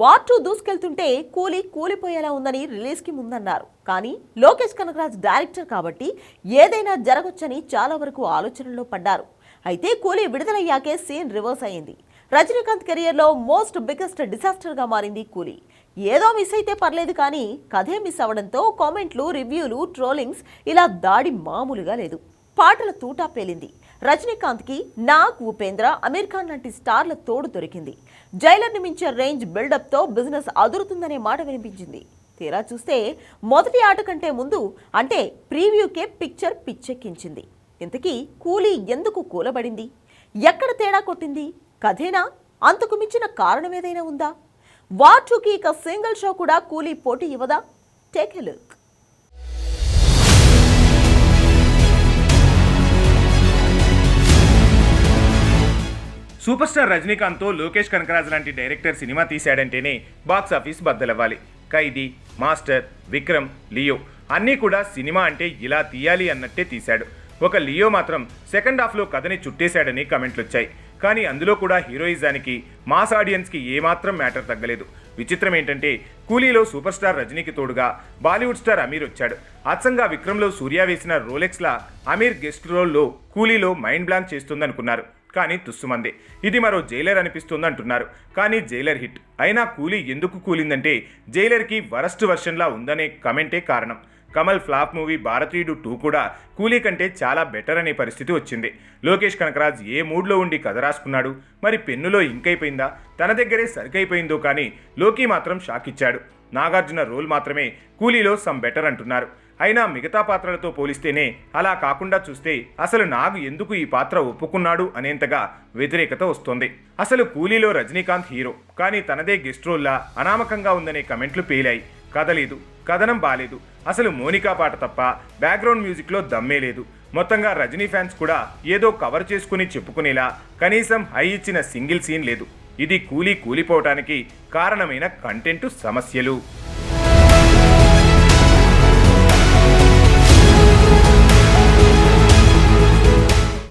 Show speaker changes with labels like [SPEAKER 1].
[SPEAKER 1] War two దూసుకెళ్తుంటే కూలీ కూలిపోయేలా ఉందని రిలీజ్కి ముందన్నారు. కానీ లోకేష్ కనకరాజ్ డైరెక్టర్ కాబట్టి ఏదైనా జరగొచ్చని చాలా వరకు ఆలోచనలో పడ్డారు. అయితే కూలీ విడుదలయ్యాకే సీన్ రివర్స్ అయింది రజనీకాంత్ కెరియర్లో మోస్ట్ బిగ్గెస్ట్ డిసాస్టర్గా మారింది కూలీ. ఏదో మిస్ అయితే పర్లేదు కానీ కథే మిస్ అవ్వడంతో కామెంట్లు రివ్యూలు ట్రోలింగ్స్ ఇలా దాడి మామూలుగా లేదు. పాటల తూటా పేలింది. రజనీకాంత్కి నాగ్ ఉపేంద్ర అమీర్ ఖాన్ లాంటి స్టార్ల తోడు దొరికింది. జైలర్ని మించే రేంజ్ బిల్డప్తో బిజినెస్ అదురుతుందనే మాట వినిపించింది. తీరా చూస్తే మొదటి ఆట కంటే ముందు అంటే ప్రీవ్యూకే పిక్చర్ పిచ్చెక్కించింది. ఇంతకీ కూలీ ఎందుకు కూలబడింది? ఎక్కడ తేడా కొట్టింది? కథేనా? అంతకు మించిన కారణం ఏదైనా ఉందా? వార్ ఇక సింగిల్ షో కూడా కూలీ పోటీ ఇవ్వదా? Take a look.
[SPEAKER 2] Super star రజనీకాంత్తో Lokesh Kanagaraj లాంటి డైరెక్టర్ సినిమా తీశాడంటేనే box office బద్దలవ్వాలి. Khaidi Master Vikram Leo. అన్నీ కూడా సినిమా అంటే ఇలా తీయాలి అన్నట్టే తీశాడు. ఒక లియో మాత్రం సెకండ్ హాఫ్లో కథని చుట్టేశాడని కమెంట్లు వచ్చాయి కానీ అందులో కూడా హీరోయిజానికి మాస్ ఆడియన్స్కి ఏమాత్రం మ్యాటర్ తగ్గలేదు. విచిత్రం ఏంటంటే కూలీలో సూపర్ స్టార్ రజనీకి తోడుగా బాలీవుడ్ స్టార్ అమీర్ వచ్చాడు. అచ్చంగా విక్రమ్లో సూర్య వేసిన రోలెక్స్లా అమీర్ గెస్ట్ రోల్లో కూలీలో మైండ్ బ్లాంక్ చేస్తుందనుకున్నారు. కానీ తుస్సుమందే. ఇది మరో జైలర్ అనిపిస్తుంది అంటున్నారు కానీ జైలర్ హిట్. అయినా కూలీ ఎందుకు కూలిందంటే జైలర్కి వరస్ట్ వర్షన్లా ఉందనే కమెంటే కారణం. Kamal flop movie Bharateeyudu two కూడా కూలీ కంటే చాలా బెటర్ అనే పరిస్థితి వచ్చింది. లోకేష్ కనకరాజ్ ఏ మూడ్లో ఉండి కథ రాసుకున్నాడు? మరి పెన్నులో ఇంకైపోయిందా తన దగ్గరే సరికైపోయిందో కానీ లోకి మాత్రం షాక్ ఇచ్చాడు. నాగార్జున రోల్ మాత్రమే కూలీలో సమ్ బెటర్ అంటున్నారు. అయినా మిగతా పాత్రలతో పోలిస్తేనే అలా కాకుండా చూస్తే అసలు నాగు ఎందుకు ఈ పాత్ర ఒప్పుకున్నాడు అనేంతగా వ్యతిరేకత వస్తోంది. అసలు కూలీలో రజనీకాంత్ హీరో కానీ తనదే గెస్ట్ రోల్లా అనామకంగా ఉందనే కమెంట్లు పేలాయి. కదలేదు కథనం బాలేదు. అసలు మోనికా పాట తప్ప బ్యాక్గ్రౌండ్ మ్యూజిక్లో దమ్మే లేదు. మొత్తంగా రజనీ ఫ్యాన్స్ కూడా ఏదో కవర్ చేసుకుని చెప్పుకునేలా కనీసం హై ఇచ్చిన సింగిల్ సీన్ లేదు. ఇది కూలీ కూలిపోవటానికి కారణమైన కంటెంట్ సమస్యలు.